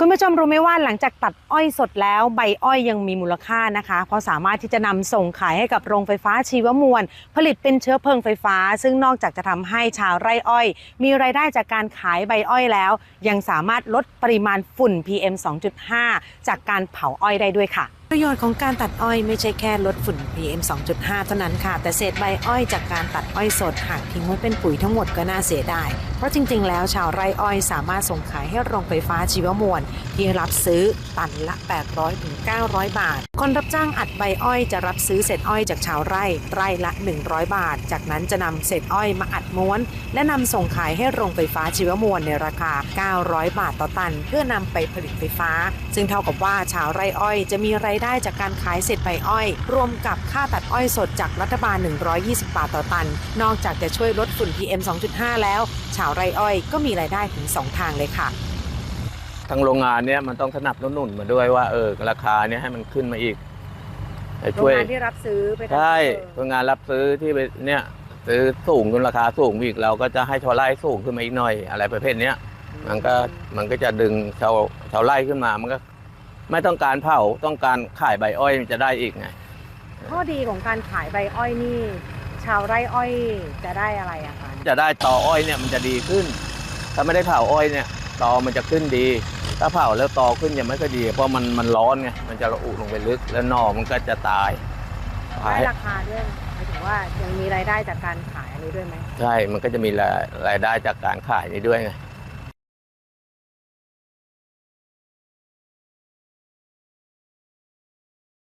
คุณผู้ชมรู้ไหมว่าหลังจากตัดอ้อยสดแล้วใบอ้อยยังมีมูลค่านะคะ เพราะสามารถที่จะนำส่งขายให้กับโรงไฟฟ้าชีวมวล ผลิตเป็นเชื้อเพลิงไฟฟ้า ซึ่งนอกจากจะทำให้ชาวไร่อ้อย มีรายได้จากการขายใบอ้อยแล้ว ยังสามารถลดปริมาณฝุ่น PM 2.5 จากการเผาอ้อยได้ด้วยค่ะ ประโยชน์ของการตัดอ้อยไม่ใช่แค่ลดฝุ่น PM 2.5 เท่านั้นค่ะ แต่เศษใบอ้อยจากการตัดอ้อยสดหากทิ้งไว้เป็นปุ๋ยทั้งหมดก็น่าเสียดาย เพราะจริงๆ แล้วชาวไร่อ้อยสามารถส่งขายให้โรงไฟฟ้าชีวมวล ที่รับซื้อตันละ 800ถึง900 บาท คนรับจ้างอัดใบอ้อยจะรับซื้อเศษอ้อยจากชาวไร่ไร่ละ 100 บาท จากนั้นจะนำเศษอ้อยมาอัดม้วน และนำส่งขายให้โรงไฟฟ้าชีวมวลในราคา 900 บาทต่อตัน เพื่อนำไปผลิตไฟฟ้า ซึ่งเท่ากับว่าชาวไร่อ้อยจะมีรายได้จากการขายเศษใบอ้อย รวมกับค่าตัดอ้อยสดจากรัฐบาล 120 บาทต่อตัน นอกจากจะช่วยลดฝุ่น PM 2.5 แล้ว ชาวไร่อ้อยก็มีรายได้ถึง 2 ทางเลยค่ะ ทางโรงงานเนี้ยมันต้องสนับสนุนมาด้วยว่าเออราคาเนี้ยให้มันขึ้นมาอีกให้โรงช่วยงานที่รับซื้อไปทำใช่เชื้อเพลิงโรงงานรับซื้อที่ไปเนี่ยซื้อสูงจนราคาสูงอีกเราก็จะให้ชาวไร่สูงขึ้นมาอีกหน่อยอะไรประเภทเนี้ยมันก็มันก็จะดึงชาวชาวไร่ขึ้นมามันก็ ไม่ต้องการเผาต้องการขายใบอ้อยมันจะได้อีกไง ข้อดีของการขายใบอ้อยนี่ ชาวไร่อ้อยจะได้อะไรอะคะจะได้ตออ้อยเนี่ยมันจะดีขึ้น ถ้าไม่ได้เผาอ้อยเนี่ยตอมันจะขึ้นดี ถ้าเผาแล้วตอขึ้นยังไม่ค่อยดี เพราะมันมันร้อนไงมันจะระอุลงไปลึกแล้วหน่อมันก็จะตายได้ราคาด้วยหมายถึงว่ายังมีรายได้จากการขายอันนี้ด้วยไหมใช่ มันก็จะมีรายรายได้จากการขายนี้ด้วยไง